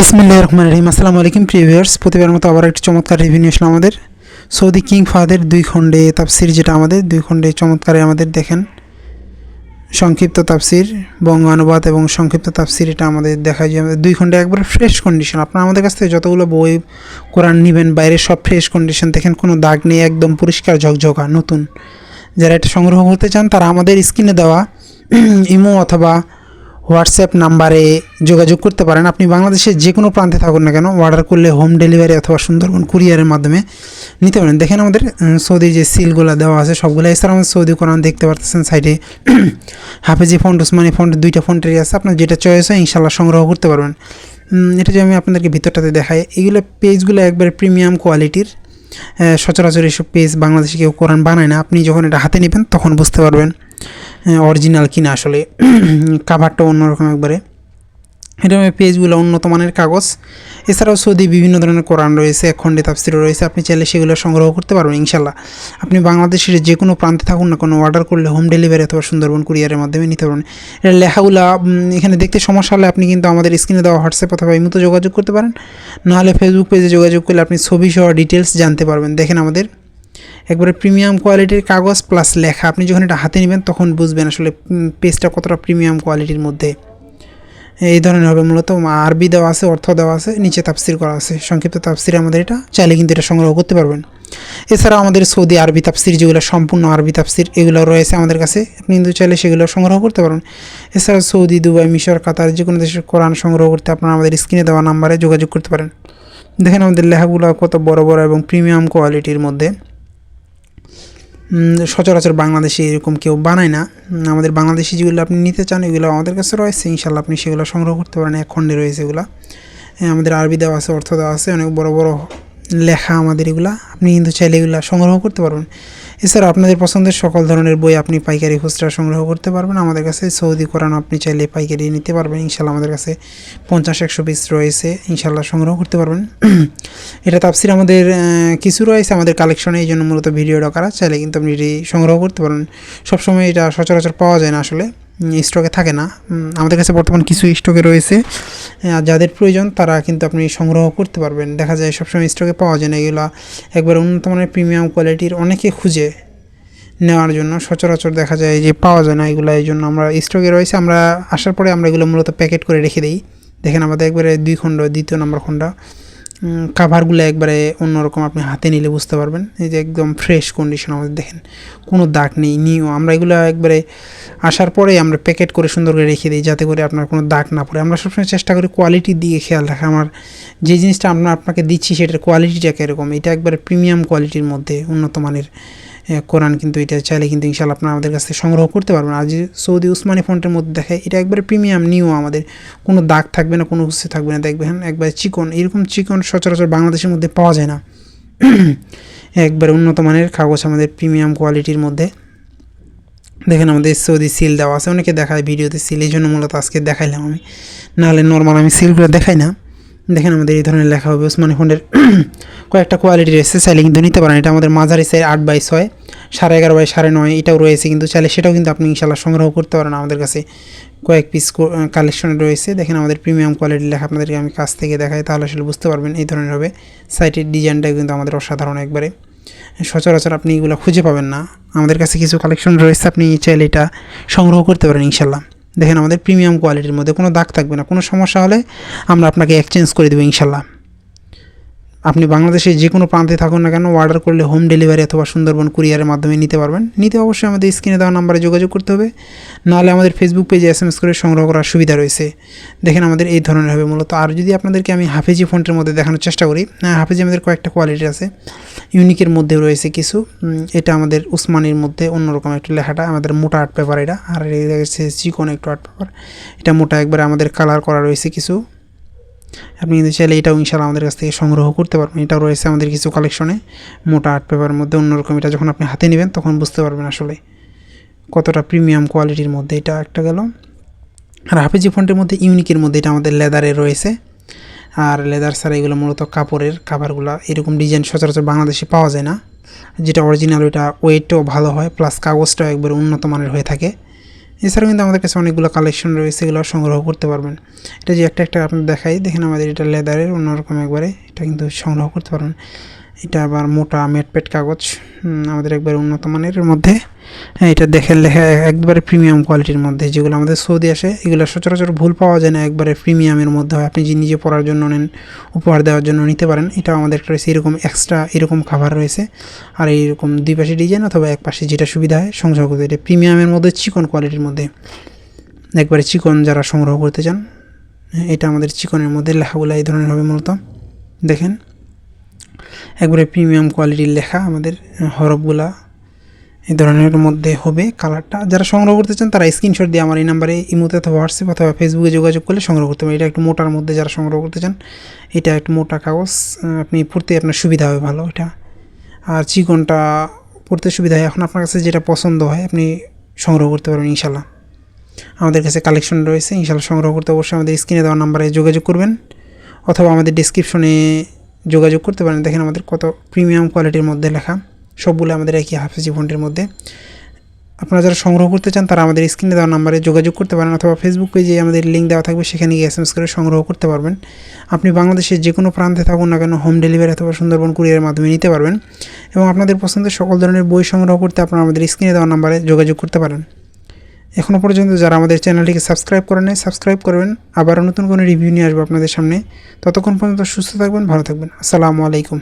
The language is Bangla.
বিসমিল্লাহ রহমান রহিম। আসসালামু আলাইকুম প্রিভিয়ার্স প্রতিবার মতো আবার একটি চমৎকার রিভিউ নিয়ে আমাদের। সৌদি কিং ফাদের দুই খণ্ডে তাফসির, যেটা আমাদের দুই খণ্ডে চমৎকারে আমাদের দেখেন। সংক্ষিপ্ত তাফসির বঙ্গ অনুবাদ এবং সংক্ষিপ্ত তাফসির, এটা আমাদের দেখা যায়। আমাদের দুই খণ্ডে একবার ফ্রেশ কন্ডিশন আপনারা আমাদের কাছ থেকে যতগুলো বই, কোরআন নেবেন বাইরে সব ফ্রেশ কন্ডিশন দেখেন, কোনো দাগ নেই, একদম পরিষ্কার ঝকঝকা, নতুন। যারা এটা সংগ্রহ করতে চান, তারা আমাদের স্ক্রিনে দেওয়া ইমো অথবা হোয়াটসঅ্যাপ নাম্বারে যোগাযোগ করতে পারেন। আপনি বাংলাদেশের যে কোনো প্রান্তে থাকুন না কেন অর্ডার করলে হোম ডেলিভারি অথবা সুন্দরবন কুরিয়ারের মাধ্যমে নিতে পারেন। দেখেন আমাদের সৌদি যে সিলগুলো দেওয়া আছে সবগুলো এছাড়া আমাদের সৌদি কোরআন দেখতে পারতেছেন সাইডে। হাফেজি ফন্ট উসমানি ফন্ট দুইটা ফন্টেরই আছে। আপনার যেটা চয়েস হয় ইনশাল্লাহ সংগ্রহ করতে পারবেন। এটা যে আমি আপনাদেরকে ভিতরটাতে দেখাই, এগুলো পেজগুলো একবারে প্রিমিয়াম কোয়ালিটির সচরাচর এসব পেজ বাংলাদেশে কেউ কোরআন বানায় না। আপনি যখন এটা হাতে নেবেন, তখন বুঝতে পারবেন। অরিজিনাল কিনা আসলে। কাভারটা অন্যরকম একবারে। এটা পেজগুলো উন্নত মানের কাগজ। এছাড়াও সৌদি বিভিন্ন ধরনের কোরআন রয়েছে খণ্ডে তাফসিরও রয়েছে। আপনি চাইলে সেগুলো সংগ্রহ করতে পারবেন ইনশাল্লাহ আপনি বাংলাদেশের যে কোনো প্রান্তে থাকুন না কোনো অর্ডার করলে হোম ডেলিভারি অথবা সুন্দরবন কুরিয়ারের মাধ্যমে নিতে পারবেন। এটা লেখাগুলো এখানে দেখতে সমস্যা হলে আপনি কিন্তু আমাদের স্ক্রিনে দেওয়া হোয়াটসঅ্যাপ অথবা ইমুতো যোগাযোগ করতে পারেন। নাহলে ফেসবুক পেজে যোগাযোগ করলে আপনি ছবি সহ ডিটেলস জানতে পারবেন। দেখেন আমাদের একবারে প্রিমিয়াম কোয়ালিটির কাগজ প্লাস লেখা। আপনি যখন এটা হাতে নেবেন, তখন বুঝবেন আসলে পেজটা কতটা প্রিমিয়াম কোয়ালিটির মধ্যে। এই ধরনের হবে মূলত। আরবি দেওয়া আছে, অর্থ দেওয়া আছে, নিচে তাফসির করা আছে। সংক্ষিপ্ত তাফসির আমাদের এটা। চাইলে কিন্তু এটা সংগ্রহ করতে পারবেন। এছাড়াও আমাদের সৌদি আরবি তাফসির, যেগুলো সম্পূর্ণ আরবি তাফসির, এগুলো রয়েছে আমাদের কাছে। আপনি কিন্তু চাইলে সেগুলো সংগ্রহ করতে পারবেন। এছাড়া সৌদি, দুবাই, মিশর, কাতার যে কোনো দেশের কোরআন সংগ্রহ করতে আপনারা আমাদের স্ক্রিনে দেওয়া নাম্বারে যোগাযোগ করতে পারেন। দেখেন আমাদের লেখাগুলো কত বড় বড় এবং প্রিমিয়াম কোয়ালিটির মধ্যে। সচরাচর বাংলাদেশে এরকম কেউ বানায় না। আমাদের বাংলাদেশি যেগুলো আপনি নিতে চান, এগুলো আমাদের কাছে রয়েছে। ইনশাল্লাহ আপনি সেগুলো সংগ্রহ করতে পারেন। এক খণ্ডে রয়েছে এগুলো। আমাদের আরবি দেওয়া আছে, অর্থ দেওয়া আছে। অনেক বড় বড় লেখা আমাদের এগুলা। আপনি কিন্তু চাইলে এগুলো সংগ্রহ করতে পারবেন। এছাড়া আপনাদের পছন্দের সকল ধরনের বই আপনি পাইকারি খুচরা সংগ্রহ করতে পারবেন। আমাদের কাছে সৌদি কোরআন আপনি চাইলে পাইকারি নিতে পারবেন। ইনশাল্লাহ আমাদের কাছে পঞ্চাশ, একশো পিস রয়েছে। ইনশাল্লাহ সংগ্রহ করতে পারবেন। এটা তাপসির আমাদের কিছু রয়েছে আমাদের কালেকশনে এই জন্য মূলত ভিডিওটা করা। চাইলে কিন্তু আপনি এটি সংগ্রহ করতে পারেন। সবসময় এটা সচরাচর পাওয়া যায় না আসলে। স্টকে থাকে না। আমাদের কাছে বর্তমান কিছু স্টকে রয়েছে। যাদের প্রয়োজন তারা কিন্তু আপনি সংগ্রহ করতে পারবেন। দেখা যায় সবসময় স্টকে পাওয়া যায় না এগুলো। একবার উন্নত মানের প্রিমিয়াম কোয়ালিটির অনেকে খুঁজে নেওয়ার জন্য সচরাচর দেখা যায় যে পাওয়া যায় না এগুলো, এই জন্য আমরা স্টকে রয়েছে। আমরা আসার পরে আমরা এগুলো মূলত প্যাকেট করে রেখে দিই। দেখেন আমাদের একবারে দুই খণ্ড, দ্বিতীয় নম্বর খণ্ড। কাভারগুলো একবারে অন্যরকম আপনি হাতে নিলে বুঝতে পারবেন। এই যে একদম ফ্রেশ কন্ডিশন আমাদের দেখেন, কোনো দাগ নেই নিউ আমরা এগুলো একবারে আসার পরে আমরা প্যাকেট করে সুন্দর করে রেখে দিই যাতে করে আপনার কোনো দাগ না পড়ে। আমরা সবসময় চেষ্টা করি কোয়ালিটির দিকে খেয়াল রাখা। আমার যে জিনিসটা আমরা আপনাকে দিচ্ছি সেটার কোয়ালিটিটা কীরকম? এটা একবারে প্রিমিয়াম কোয়ালিটির মধ্যে উন্নত মানের কোরআন কিন্তু এটা চাইলে কিন্তু ইনশাল্লাহ আপনারা আমাদের কাছ থেকে সংগ্রহ করতে পারবেন। আর যে সৌদি উসমানি ফন্টের মধ্যে দেখায় এটা একবারে প্রিমিয়াম নিউ আমাদের। কোনো দাগ থাকবে না, কোনো কিছু থাকবে না, দেখবেন একবারে চিকন। এরকম চিকন সচরাচর বাংলাদেশের মধ্যে পাওয়া যায় না। একবারে উন্নত মানের কাগজ আমাদের প্রিমিয়াম কোয়ালিটির মধ্যে। দেখেন আমাদের সৌদি সিল দেওয়া আছে, অনেকে দেখায় ভিডিওতে সিল এই জন্য মূলত আজকে দেখাইলাম আমি। নাহলে নর্মাল আমি সিলগুলো দেখাই না। দেখেন আমাদের এই ধরনের লেখা হবে ওসমানি ফন্ডের কয়েকটা কোয়ালিটি রয়েছে। চাইলে কিন্তু নিতে পারেন। এটা আমাদের মাঝারি সাইজ আট বাই ছয়, সাড়ে এগারো বাই সাড়ে নয়, এটাও রয়েছে কিন্তু চাইলে সেটাও কিন্তু আপনি ইনশাল্লাহ সংগ্রহ করতে পারেন। আমাদের কাছে কয়েক পিস কালেকশন রয়েছে। দেখেন আমাদের প্রিমিয়াম কোয়ালিটির লেখা আপনাদেরকে আমি কাছ থেকে দেখাই, তাহলে আসলে বুঝতে পারবেন এই ধরনের হবে। সাইটের ডিজাইনটা কিন্তু আমাদের অসাধারণ একবারে। সচরাচর আপনি এগুলো খুঁজে পাবেন না। আমাদের কাছে কিছু কালেকশন রয়েছে, আপনি চাইলে এটা সংগ্রহ করতে পারেন ইনশাল্লাহ দেখেন আমাদের প্রিমিয়াম কোয়ালিটির মধ্যে কোনো দাগ থাকবে না, কোনো সমস্যা হলে আমরা আপনাকে এক্সচেঞ্জ করে দেবো ইনশাল্লাহ। আপনি বাংলাদেশে যে কোনো প্রান্তে থাকুন না কেন অর্ডার করলে হোম ডেলিভারি অথবা সুন্দরবন কুরিয়ারের মাধ্যমে নিতে পারবেন। নিতে অবশ্যই আমাদের স্ক্রিনে দেওয়া নাম্বারে যোগাযোগ করতে হবে। নাহলে আমাদের ফেসবুক পেজে এস এম এস করে সংগ্রহ করার সুবিধা রয়েছে। দেখেন আমাদের এই ধরনের হবে মূলত। আর যদি আপনাদেরকে আমি হাফেজি ফন্টের মধ্যে দেখানোর চেষ্টা করি হ্যাঁ হাফেজি আমাদের কয়েকটা কোয়ালিটি আছে। ইউনিকের মধ্যে রয়েছে কিছু। এটা আমাদের উসমানির মধ্যে অন্যরকম একটা লেখাটা, আমাদের মোটা আর্ট পেপার এটা। আর এটা চিকন একটু আর্ট পেপার এটা মোটা একবারে আমাদের কালার করা রয়েছে কিছু। আপনি কিন্তু চাইলে এটাও ইনশাল্লাহ আমাদের কাছ থেকে সংগ্রহ করতে পারবেন। এটাও রয়েছে আমাদের কিছু কালেকশনে মোটা আর্ট পেপারের মধ্যে অন্যরকম এটা যখন আপনি হাতে নেবেন তখন বুঝতে পারবেন আসলে কতটা প্রিমিয়াম কোয়ালিটির মধ্যে এটা একটা গেল। আর হাফেজি ফন্টের মধ্যে ইউনিকের মধ্যে এটা আমাদের লেদারে রয়েছে। আর লেদার ছাড়া এগুলো মূলত কাপড়ের কাভারগুলো এরকম ডিজাইন সচরাচর বাংলাদেশে পাওয়া যায় না। যেটা অরিজিনাল ওইটা ওয়েটও ভালো হয় প্লাস কাগজটাও একবারে উন্নত মানের হয়ে থাকে। এছাড়াও কিন্তু আমাদের কাছে অনেকগুলো কালেকশন রয়েছে, এগুলো সংগ্রহ করতে পারবেন। এটা যে একটা একটা আপনি দেখাই, দেখেন আমাদের এটা লেদারের অন্যরকম একবারে, এটা কিন্তু সংগ্রহ করতে পারবেন। এটা আবার মোটা মেটপেট কাগজ আমাদের একবারে উন্নত মানের মধ্যে। হ্যাঁ এটা দেখেন লেখা একবারে প্রিমিয়াম কোয়ালিটির মধ্যে। যেগুলো আমাদের সৌদি আসে, এগুলো সচরাচর ভুল পাওয়া যায় না একবারে প্রিমিয়ামের মধ্যে হয়। আপনি যে নিজে পড়ার জন্য নেন, উপহার দেওয়ার জন্য নিতে পারেন এটা আমাদের একটা রয়েছে এরকম এক্সট্রা এরকম খাবার রয়েছে। আর এইরকম দুই পাশে ডিজাইন অথবা এক পাশে যেটা সুবিধা হয়, সংগ্রহ করতে এটা প্রিমিয়ামের মধ্যে চিকন কোয়ালিটির মধ্যে। একবারে চিকন যারা সংগ্রহ করতে চান এটা আমাদের চিকনের মধ্যে লেখাগুলো এই ধরনের হবে মূলত। দেখেন একবারে প্রিমিয়াম কোয়ালিটির লেখা আমাদের হরফগুলা এই ধরনের মধ্যে হবে কালারটা যারা সংগ্রহ করতে চান, তারা স্ক্রিনশট দিয়ে আমার এই নাম্বারে ইমোতে অথবা হোয়াটসঅ্যাপ অথবা ফেসবুকে যোগাযোগ করলে সংগ্রহ করতে পারেন। এটা একটু মোটার মধ্যে যারা সংগ্রহ করতে চান, এটা একটু মোটা কাগজ আপনি পড়তে আপনার সুবিধা হবে ভালো এটা। আর চিকনটা পড়তে সুবিধা হয়। এখন আপনার কাছে যেটা পছন্দ হয়, আপনি সংগ্রহ করতে পারবেন ইনশাল্লাহ আমাদের কাছে কালেকশন রয়েছে ইনশাল্লাহ সংগ্রহ করতে অবশ্যই আমাদের স্ক্রিনে দেওয়া নাম্বারে যোগাযোগ করবেন। অথবা আমাদের ডিসক্রিপশনে যোগাযোগ করতে পারেন। দেখেন আমাদের কত প্রিমিয়াম কোয়ালিটির মধ্যে লেখা। সবগুলো আমাদের একই হাফেজি ফন্টের মধ্যে। আপনারা যারা সংগ্রহ করতে চান, তারা আমাদের স্ক্রিনে দেওয়া নাম্বারে যোগাযোগ করতে পারেন অথবা ফেসবুক পেজে আমাদের লিঙ্ক দেওয়া থাকবে। সেখানে গিয়ে এস করে সংগ্রহ করতে পারবেন। আপনি বাংলাদেশের যে কোনো প্রান্তে থাকুন না কেন হোম ডেলিভারি অথবা সুন্দরবন কুরিয়ারের মাধ্যমে নিতে পারবেন। এবং আপনাদের পছন্দের সকল ধরনের বই সংগ্রহ করতে আপনারা আমাদের স্ক্রিনে দেওয়া নাম্বারে যোগাযোগ করতে পারেন। এখনও পর্যন্ত যারা আমাদের চ্যানেলটিকে সাবস্ক্রাইব করেন নাই, সাবস্ক্রাইব করবেন। আবার নতুন কোনো রিভিউ নিয়ে আসব আপনাদের সামনে। ততক্ষণ পর্যন্ত সুস্থ থাকবেন, ভালো থাকবেন। আসসালামু আলাইকুম।